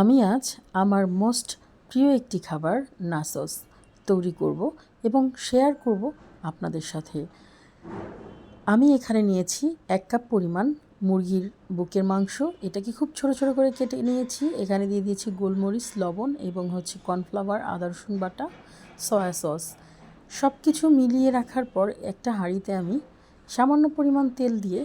আমি আজ আমার মোস্ট প্রিয় একটি খাবার নাসস তৈরি করব এবং শেয়ার করব আপনাদের সাথে। আমি এখানে নিয়েছি এক কাপ পরিমাণ মুরগির বুকের মাংস। এটাকে খুব ছোট ছোট করে কেটে নিয়েছি। এখানে দিয়ে দিয়েছি গোলমরিচ, লবণ এবং হচ্ছে কর্নফ্লাওয়ার আদা, রসুন বাটা সয়া সস সব কিছু মিলিয়ে রাখার পর একটা হাঁড়িতে আমি সামান্য পরিমাণ তেল দিয়ে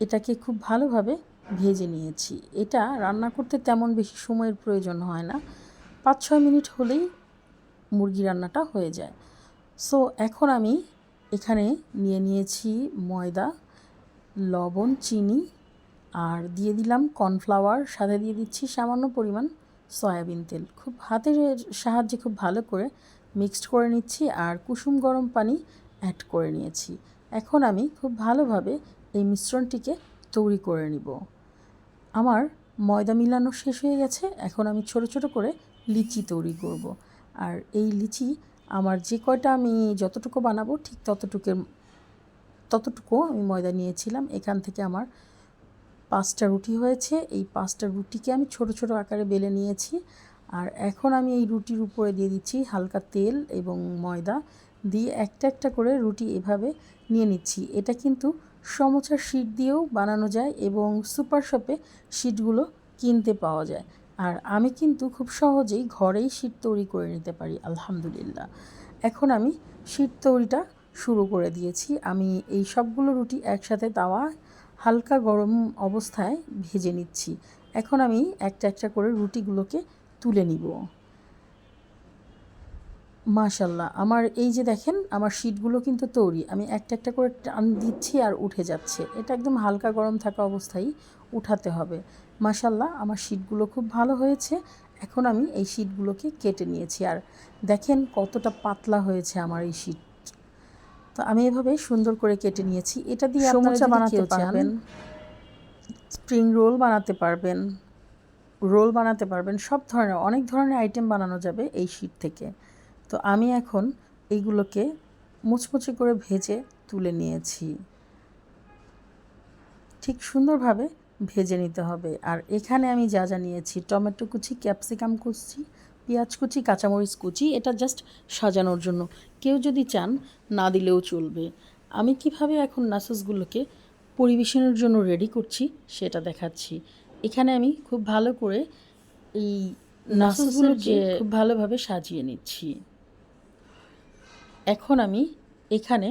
এটাকে খুব ভালোভাবে ভেজে নিয়েছি। এটা রান্না করতে তেমন বেশি সময়ের প্রয়োজন হয় না। পাঁচ ছয় মিনিট হলেই মুরগি রান্নাটা হয়ে যায়। সো এখন আমি এখানে নিয়ে নিয়েছি ময়দা, লবণ, চিনি আর দিয়ে দিলাম কর্নফ্লাওয়ার। সাথে দিয়ে দিচ্ছি সামান্য পরিমাণ সয়াবিন তেল। খুব হাতের সাহায্যে খুব ভালো করে মিক্সড করে নিচ্ছি আর কুসুম গরম পানি অ্যাড করে নিয়েছি। এখন আমি খুব ভালোভাবে এই মিশ্রণটিকে তৈরি করে নিব। আমার ময়দা মিলানো শেষ হয়ে গেছে, এখন আমি ছোট ছোট করে লিচি তৈরি করব। আর এই লিচি আমার যে কয়টা আমি যতটুকু বানাবো ঠিক ততটুকুর ততটুকু আমি ময়দা নিয়েছিলাম। এখান থেকে আমার পাঁচটা রুটি হয়েছে। এই পাঁচটা রুটিকে আমি ছোট ছোট আকারে বেলে নিয়েছি। আর এখন আমি এই রুটির উপরে দিয়ে দিচ্ছি হালকা তেল এবং ময়দা। দিয়ে একটা একটা করে রুটি এভাবে নিয়ে নিচ্ছি। এটা কিন্তু সমোচার শিট দিয়েও বানানো যায় এবং সুপার শপে শিটগুলো কিনতে পাওয়া যায়। আর আমি কিন্তু খুব সহজেই ঘরেই শিট তৈরি করে নিতে পারি, আলহামদুলিল্লাহ। এখন আমি শিট তৈরিটা শুরু করে দিয়েছি। আমি এই সবগুলো রুটি একসাথে তাওয়া হালকা গরম অবস্থায় ভেজে নিচ্ছি। এখন আমি একটা একটা করে রুটিগুলোকে তুলে নিব। মাশাল্লাহ। আমার এই যে দেখেন আমার শিটগুলো কিন্তু তৈরি। আমি একটা একটা করে টান দিচ্ছি আর উঠে যাচ্ছে। এটা একদম হালকা গরম থাকা অবস্থায় উঠাতে হবে। মাশাল্লাহ আমার শিটগুলো খুব ভালো হয়েছে। এখন আমি এই শিটগুলোকে কেটে নিয়েছি। আর দেখেন কতটা পাতলা হয়েছে আমার এই শিট তো আমি এভাবে সুন্দর করে কেটে নিয়েছি। এটা দিয়ে সমোচা বানাতে পারবেন। স্প্রিং রোল বানাতে পারবেন। রোল বানাতে পারবেন। সব ধরনের অনেক ধরনের আইটেম বানানো যাবে এই শিট থেকে। তো আমি এখন এইগুলোকে মুচমুচে করে ভেজে তুলে নিয়েছি। ঠিক সুন্দরভাবে ভেজে নিতে হবে। আর এখানে আমি যা যা নিয়েছি টমেটো কুচি ক্যাপসিকাম কুচি পেঁয়াজ কুচি কাঁচামরিচ কুচি এটা জাস্ট সাজানোর জন্য। কেউ যদি চান না দিলেও চলবে। আমি কীভাবে এখন নাসসগুলোকে পরিবেশনের জন্য রেডি করছি সেটা দেখাচ্ছি। এখানে আমি খুব ভালো করে এই নাসসগুলোকে খুব ভালোভাবে সাজিয়ে নিচ্ছি। এখন আমি এখানে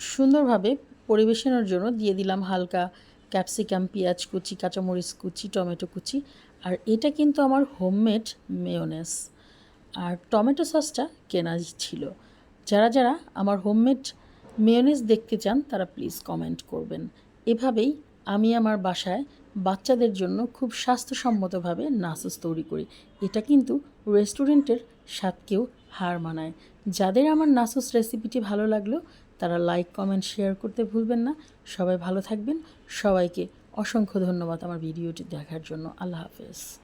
সুন্দরভাবে পরিবেশনের জন্য দিয়ে দিলাম হালকা ক্যাপসিকাম, পেঁয়াজ কুচি, কাঁচামরিচ কুচি, টমেটো কুচি, আর এটা কিন্তু আমার হোমমেড মেয়োনেস। আর টমেটো সসটা কেনা ছিল। যারা যারা আমার হোমমেড মেয়োনেস দেখতে চান, তারা প্লিজ কমেন্ট করবেন। এভাবেই আমি আমার বাসায় বাচ্চাদের জন্য খুব স্বাস্থ্যসম্মতভাবে নাসস তৈরি করি। এটা কিন্তু রেস্টুরেন্টের স্বাদকেও হার মানায়। যাদের আমার নাসুস রেসিপিটি ভালো লাগল, তারা লাইক কমেন্ট শেয়ার করতে ভুলবেন না। সবাই ভালো থাকবেন। সবাইকে অসংখ্য ধন্যবাদ আমার ভিডিওটি দেখার জন্য। আল্লাহ হাফেজ।